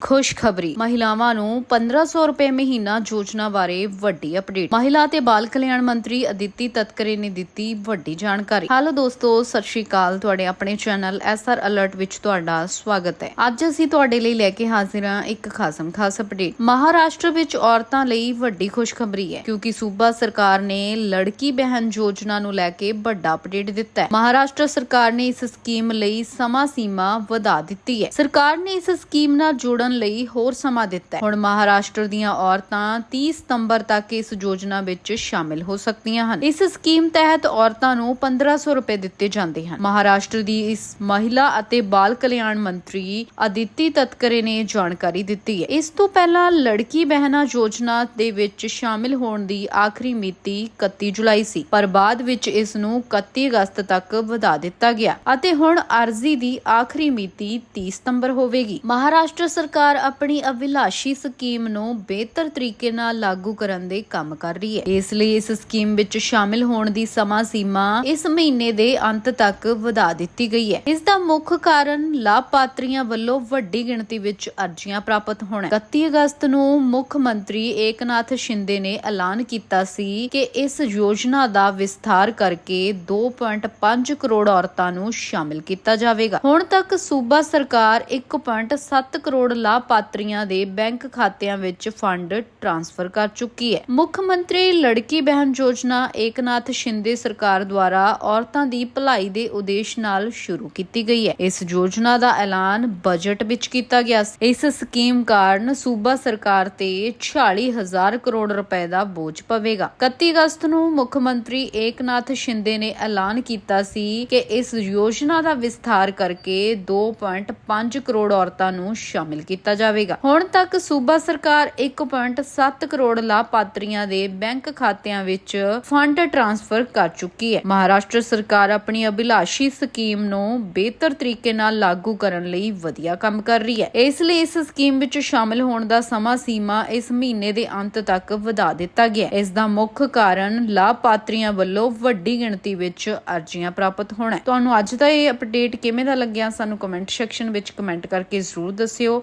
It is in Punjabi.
ਖੁਸ਼ਖਬਰੀ। ਮਹਿਲਾਵਾਂ ਨੂੰ 1500 ਰੁਪਏ ਮਹੀਨਾ ਯੋਜਨਾ ਬਾਰੇ ਵੱਡੀ ਅਪਡੇਟ ਮਹਿਲਾ ਤੇ ਬਾਲ ਕਲਿਆਣ ਮੰਤਰੀ ਅਦਿੱਤੀ ਤਤਕਰੇ ਨੇ ਦਿੱਤੀ ਵੱਡੀ ਜਾਣਕਾਰੀ। ਹੈਲੋ ਦੋਸਤੋ, ਸਤਿ ਸ਼੍ਰੀ ਅਕਾਲ। ਤੁਹਾਡੇ ਆਪਣੇ ਚੈਨਲ ਐਸਆਰ ਅਲਰਟ ਵਿੱਚ ਤੁਹਾਡਾ ਸਵਾਗਤ ਹੈ। ਅੱਜ ਅਸੀਂ ਤੁਹਾਡੇ ਲਈ ਲੈ ਕੇ ਹਾਜ਼ਰ ਹਾਂ ਇੱਕ ਖਾਸਮ ਖਾਸ ਅਪਡੇਟ ਮਹਾਰਾਸ਼ਟਰ ਵਿੱਚ ਔਰਤਾਂ ਲਈ ਵੱਡੀ ਖੁਸ਼ਖਬਰੀ ਹੈ, ਕਿਉਂਕਿ ਸੂਬਾ ਸਰਕਾਰ ਨੇ ਲੜਕੀ ਬਹਿਨ ਯੋਜਨਾ ਨੂੰ ਲੈ ਕੇ ਵੱਡਾ ਅਪਡੇਟ ਦਿੱਤਾ ਹੈ। ਮਹਾਰਾਸ਼ਟਰ ਸਰਕਾਰ ਨੇ ਇਸ ਸਕੀਮ ਲਈ ਸਮਾਂ ਸੀਮਾ ਵਧਾ ਦਿੱਤੀ ਹੈ। ਸਰਕਾਰ ਨੇ ਇਸ ਸਕੀਮ ਨਾਲ ਜੁੜਨ ਲਈ ਹੋਰ ਸਮਾਂ ਦਿੱਤਾ ਹੈ। ਹੁਣ ਮਹਾਰਾਸ਼ਟਰ ਦੀਆਂ ਔਰਤਾਂ 30 ਸਤੰਬਰ ਤੱਕ ਇਸ ਯੋਜਨਾ ਵਿੱਚ ਸ਼ਾਮਿਲ ਹੋ ਸਕਦੀਆਂ ਹਨ। ਇਸ ਸਕੀਮ ਤਹਿਤ ਔਰਤਾਂ ਨੂੰ 1500 ਰੁਪਏ ਦਿੱਤੇ ਜਾਂਦੇ ਹਨ। ਮਹਾਰਾਸ਼ਟਰ ਦੀ ਇਸ ਮਹਿਲਾ ਅਤੇ ਬਾਲ ਕਲਿਆਣ ਮੰਤਰੀ ਅਦਿੱਤੀ ਤਤਕਰੇ ਨੇ ਜਾਣਕਾਰੀ ਦਿੱਤੀ ਹੈ। ਇਸ ਤੋਂ ਪਹਿਲਾਂ ਲੜਕੀ ਬਹਿਨਾ ਯੋਜਨਾ ਦੇ ਵਿੱਚ ਸ਼ਾਮਿਲ ਹੋਣ ਦੀ ਆਖਰੀ ਮਿਤੀ 31 ਜੁਲਾਈ ਸੀ, ਪਰ ਬਾਅਦ ਵਿੱਚ ਇਸ ਨੂੰ 31 ਅਗਸਤ ਤੱਕ ਵਧਾ ਦਿੱਤਾ ਗਿਆ ਅਤੇ ਹੁਣ ਅਰਜ਼ੀ ਦੀ ਆਖਰੀ ਮਿਤੀ 30 ਸਤੰਬਰ ਹੋਵੇਗੀ। ਮਹਾਰਾਸ਼ਟਰ ਸਰਕਾਰ ਸਰਕਾਰ ਆਪਣੀ ਅਭਿਲਾਸ਼ੀ ਸਕੀਮ ਨੂੰ ਬਿਹਤਰ ਤਰੀਕੇ ਨਾਲ ਲਾਗੂ ਕਰਨ ਦੇ ਕੰਮ ਕਰ ਰਹੀ ਹੈ। ਇਸ ਲਈ ਇਸ ਸਕੀਮ ਵਿੱਚ ਸ਼ਾਮਿਲ ਹੋਣ ਦੀ ਸਮਾਂ ਸੀਮਾ ਇਸ ਮਹੀਨੇ ਦੇ ਅੰਤ ਤੱਕ ਵਧਾ ਦਿੱਤੀ ਗਈ ਹੈ। ਇਸ ਦਾ ਮੁੱਖ ਕਾਰਨ ਲਾਭਪਾਤਰੀਆਂ ਵੱਲੋਂ ਵੱਡੀ ਗਿਣਤੀ ਵਿੱਚ ਅਰਜ਼ੀਆਂ ਪ੍ਰਾਪਤ ਹੋਣਾ ਹੈ। 31 ਅਗਸਤ ਨੂੰ ਮੁੱਖ ਮੰਤਰੀ ਏਕਨਾਥ ਸ਼ਿੰਦੇ ਨੇ ਐਲਾਨ ਕੀਤਾ ਸੀ ਕਿ ਇਸ ਯੋਜਨਾ ਦਾ ਵਿਸਥਾਰ ਕਰਕੇ 2.5 ਕਰੋੜ ਔਰਤਾਂ ਨੂੰ ਸ਼ਾਮਿਲ ਕੀਤਾ ਜਾਵੇਗਾ। ਹੁਣ ਤੱਕ ਸੂਬਾ ਸਰਕਾਰ 1.7 ਕਰੋੜ ਲਾਭਪਾਤਰੀਆਂ ਦੇ ਬੈਂਕ ਖਾਤਿਆਂ ਵਿੱਚ ਫੰਡ ਟ੍ਰਾਂਸਫਰ ਕਰ ਚੁੱਕੀ ਹੈ। ਮੁੱਖ ਮੰਤਰੀ ਲੜਕੀ ਬਹਿਨ ਯੋਜਨਾ ਏਕਨਾਥ ਸ਼ਿੰਦੇ ਸਰਕਾਰ ਦੁਆਰਾ ਔਰਤਾਂ ਦੀ ਭਲਾਈ ਦੇ ਉਦੇਸ਼ ਨਾਲ ਸ਼ੁਰੂ ਕੀਤੀ ਗਈ ਹੈ। ਇਸ ਯੋਜਨਾ ਦਾ ਐਲਾਨ ਬਜਟ ਵਿੱਚ ਕੀਤਾ ਗਿਆ ਸੀ। ਇਸ ਸਕੀਮ ਕਾਰਨ ਸੂਬਾ ਸਰਕਾਰ ਤੇ 46000 ਕਰੋੜ ਰੁਪਏ ਦਾ ਬੋਝ ਪਵੇਗਾ। 31 ਅਗਸਤ ਨੂੰ ਮੁੱਖ ਮੰਤਰੀ ਏਕਨਾਥ ਸ਼ਿੰਦੇ ਨੇ ਐਲਾਨ ਕੀਤਾ ਸੀ ਕਿ ਇਸ ਯੋਜਨਾ ਦਾ ਵਿਸਥਾਰ ਕਰਕੇ 2.5 ਕਰੋੜ ਔਰਤਾਂ ਨੂੰ ਸ਼ਾਮਿਲ ਕੀਤਾ ਕੀਤਾ ਜਾਵੇਗਾ। ਹੁਣ ਤੱਕ ਸੂਬਾ ਸਰਕਾਰ 1.7 ਕਰੋੜ ਲਾਭਪਾਤਰੀਆਂ ਦੇ ਬੈਂਕ ਖਾਤਿਆਂ ਵਿੱਚ ਫੰਡ ਟ੍ਰਾਂਸਫਰ ਕਰ ਚੁੱਕੀ ਹੈ। ਮਹਾਰਾਸ਼ਟਰ ਸਰਕਾਰ ਆਪਣੀ ਅਭਿਲਾਸ਼ੀ ਸਕੀਮ ਨੂੰ ਬਿਹਤਰ ਤਰੀਕੇ ਨਾਲ ਲਾਗੂ ਕਰਨ ਲਈ ਵਧੀਆ ਕੰਮ ਕਰ ਰਹੀ ਹੈ। ਇਸ ਲਈ ਇਸ ਸਕੀਮ ਵਿੱਚ ਸ਼ਾਮਿਲ ਹੋਣ ਦਾ ਸਮਾਂ ਸੀਮਾ ਇਸ ਮਹੀਨੇ ਦੇ ਅੰਤ ਤੱਕ ਵਧਾ ਦਿੱਤਾ ਗਿਆ ਇਸ ਦਾ ਮੁੱਖ ਕਾਰਨ ਲਾਭਪਾਤਰੀਆਂ ਵੱਲੋਂ ਵੱਡੀ ਗਿਣਤੀ ਵਿੱਚ ਅਰਜ਼ੀਆਂ ਪ੍ਰਾਪਤ ਹੋਣਾ ਤੁਹਾਨੂੰ ਅੱਜ ਦਾ ਇਹ ਅਪਡੇਟ ਕਿਵੇਂ ਦਾ ਲੱਗਿਆ? ਸਾਨੂੰ ਕਮੈਂਟ ਸੈਕਸ਼ਨ ਵਿੱਚ ਕਮੈਂਟ ਕਰਕੇ ਜ਼ਰੂਰ ਦੱਸਿਓ।